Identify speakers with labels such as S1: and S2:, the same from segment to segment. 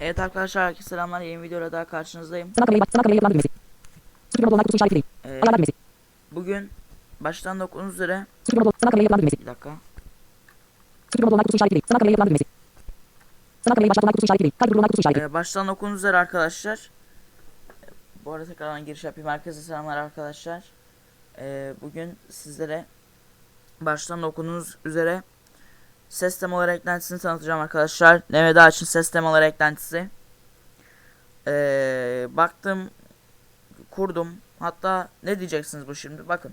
S1: Evet arkadaşlar herkese selamlar. Yeni videoda daha karşınızdayım. Ee, bugün baştan da okuduğunuz üzere bir dakika. Ee, baştan okuduğunuz üzere arkadaşlar. Bu arada tekrardan giriş yapayım. Herkese selamlar arkadaşlar. Ee, bugün sizlere baştan da okuduğunuz üzere ses temaları eklentisini tanıtacağım arkadaşlar. Nevada için ses temaları eklentisi. Ee, baktım kurdum. Hatta ne diyeceksiniz bu şimdi? Bakın.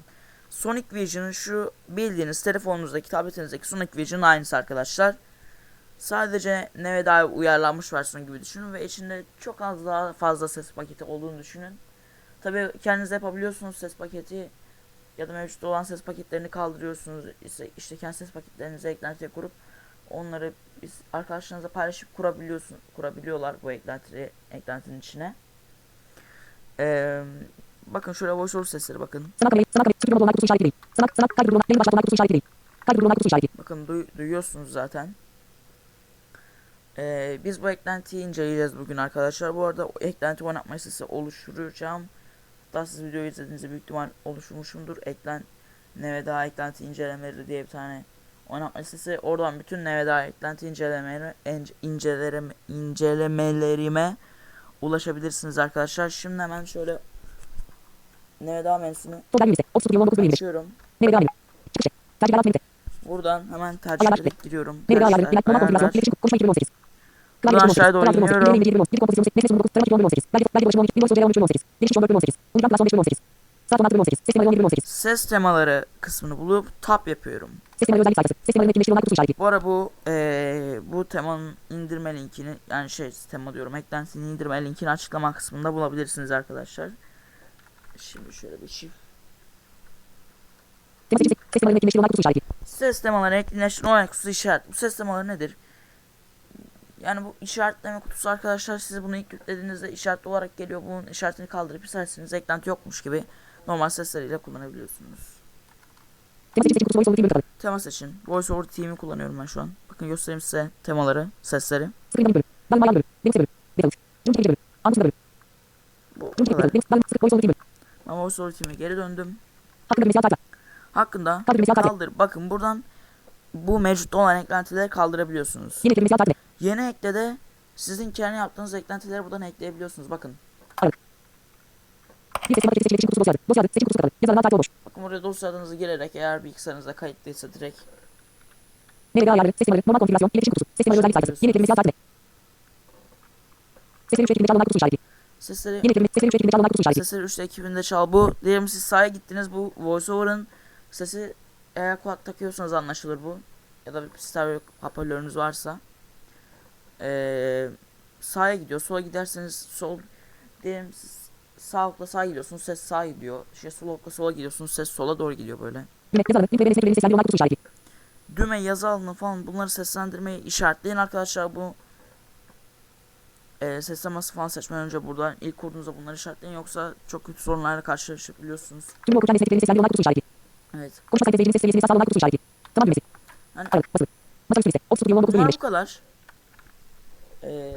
S1: Sonic Vision'ın şu bildiğiniz telefonunuzdaki, tabletinizdeki Sonic Vision'ın aynısı arkadaşlar. Sadece Neveda'ya uyarlanmış versiyon gibi düşünün ve içinde çok az daha fazla ses paketi olduğunu düşünün. Tabi kendiniz yapabiliyorsunuz ses paketi ya da mevcut olan ses paketlerini kaldırıyorsunuz. İşte, işte kendi ses paketlerinizi eklentiye kurup onları biz arkadaşlarınızla paylaşıp kurabiliyorsun kurabiliyorlar bu eklenti eklentinin içine. Ee, bakın şöyle voiceover sesleri bakın. Bakın duy- duyuyorsunuz zaten. Ee, biz bu eklentiyi inceleyeceğiz bugün arkadaşlar. Bu arada o eklenti oynatma listesi oluşturacağım. Daha siz videoyu izlediğinizde büyük ihtimal oluşturmuşumdur. Eklen Neveda eklenti incelemeleri diye bir tane oynatma listesi. Oradan bütün Neveda eklenti incelemeleri incelerime, incelemelerime ulaşabilirsiniz arkadaşlar. Şimdi hemen şöyle Neveda menüsünü
S2: Sol düğmesi. 30 yıl 19 bölüm 25.
S1: açıyorum. Buradan hemen tercih ederek giriyorum.
S2: Konfigürasyon.
S1: ayarlar.
S2: İletişim. Konuşma 2018.
S1: Buradan aşağıya doğru
S2: 2018.
S1: iniyorum.
S2: 2020, 2019. Dil kompozisyonu. Nesne sunumlu. Tarama 2018. Belge, belge dolaşımı 12. Windows OS 2018. Gelişmiş 14 2018. Uygulam klasman 5 2018. Saat 16 2018. Ses temaları 11 2018.
S1: Ses temaları kısmını bulup tap yapıyorum.
S2: Ses temaları özellik sayfası. Ses temaları etkinleştirilme kutusu işareti.
S1: Bu ara bu eee, bu temanın indirme linkini yani şey tema diyorum eklentisini indirme linkini açıklama kısmında bulabilirsiniz arkadaşlar. Şimdi şöyle bir çift.
S2: Ses temaları etkinleştirilme kutusu işareti.
S1: Ses temaları eklenleştirme olarak kutusu işaret. Bu ses temaları nedir? Yani bu işaretleme kutusu arkadaşlar size bunu ilk yüklediğinizde işaretli olarak geliyor. Bunun işaretini kaldırıp isterseniz eklenti yokmuş gibi normal sesleriyle kullanabiliyorsunuz.
S2: Teması yüksek kutusu voice over team bölüm
S1: Tema seçin. Voice over team'i kullanıyorum ben şu an. Bakın göstereyim size temaları, sesleri. Bu kadar. Ben voice over team'e geri döndüm.
S2: Hakkında kaldır.
S1: Bakın buradan bu mevcut olan eklentileri kaldırabiliyorsunuz.
S2: Yeni eklemesi alt tayfa.
S1: Yeni ekle de sizin kendi yaptığınız eklentileri buradan ekleyebiliyorsunuz. Bakın.
S2: Bir ses tematik iletişim kutusu dosya adı. Dosya adı. Seçim kutusu kapalı. Yazarlar tayfa boş.
S1: Bakın buraya dosya adınızı girerek eğer bilgisayarınızda kayıtlıysa direkt
S2: Nevada ayarları. Ses temaları. Normal konfigürasyon. İletişim kutusu. Ses temaları özellik sayfası. Yeni eklemesi alt tayfa. Sesleri 3 ekibinde çalınan kutusu işareti.
S1: sesleri
S2: Yeni eklemi. Sesleri 3 ekibinde çalınan kutusu işareti.
S1: sesleri 3'te ekibinde çal. Bu diyelim siz sahaya gittiniz bu voiceover'ın sesi eğer kulak takıyorsanız anlaşılır bu. Ya da bir stereo hoparlörünüz varsa. Ee, sağa gidiyor. Sola giderseniz sol diyelim siz sağ okla sağa gidiyorsunuz ses sağa gidiyor. İşte sol okla sola gidiyorsunuz ses sola doğru gidiyor böyle. Düğme. Yazı alını falan bunları seslendirmeyi işaretleyin arkadaşlar bu e, ses teması falan seçmeden önce buradan ilk kurduğunuzda bunları işaretleyin yoksa çok kötü sorunlarla karşılaşabiliyorsunuz.
S2: Cümle okurken desteklerini seslendirme kutusu işareti.
S1: Evet.
S2: Konuşma sayfa izleyicinin ses seviyesini sağlanan kutusu işareti. Tamam düğmesi.
S1: Yani
S2: Aralık. Basılı. Masa üstü liste. 30 yıl 19 bölüm
S1: bunlar
S2: 25.
S1: bu kadar. Ee,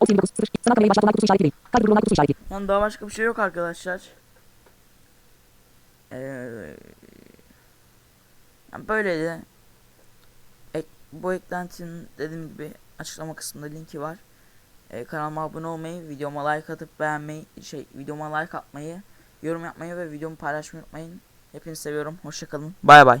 S2: 30 0. Sanat kamerayı başlatma kutusu işareti. Kaydı durulma kutusu işareti.
S1: yani daha başka bir şey yok arkadaşlar. Ee, yani böyle de ek, bu eklentinin dediğim gibi açıklama kısmında linki var. Ee, kanalıma abone olmayı, videoma like atıp beğenmeyi, şey videoma like atmayı, yorum yapmayı ve videomu paylaşmayı unutmayın. Hepinizi seviyorum. Hoşçakalın. Bay bay.